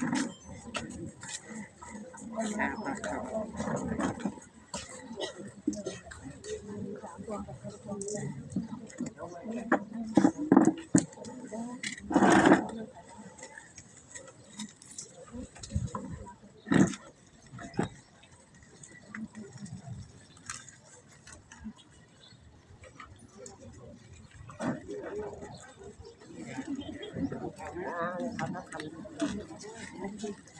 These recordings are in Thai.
Wow. 哎。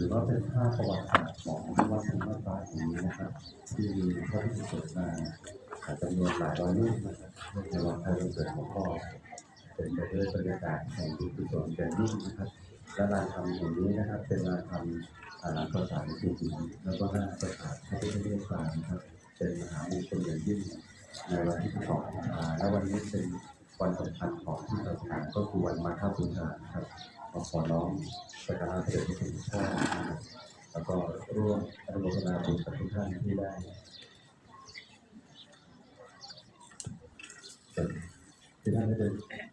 ถือว่าเป็นภาพประวัติศาสตร์ของวัดธรรมศาแห่งนี้นะครับ ที่มีพระพุทธิ์มาจำนวนหลายร้อยรูปนะครับในวันพระฤันเกิดของพ่อเป็นไปด้วยบรรยากาศแห่งดุจโจรแก่นิ่งนะครับและลานธรรมแห่งนี้นะครับ เป็นลานทำประสารงนจุดแล้วก็หน้าประสานพระพุทธเจ้าสารนะครับ เป็นมหาบมงคนอย่างยิ่ง ในวันที่สองและวันนี้เป็นวันสำคัญของที่ประสานก็คือวันมาฆบูชาครับขอขอน้องปรกราบเสด็จทุกท่านแล้วก็ร่วมอนุโมทนาบุญกับทุกท่านที่ได้ที่ท่านได้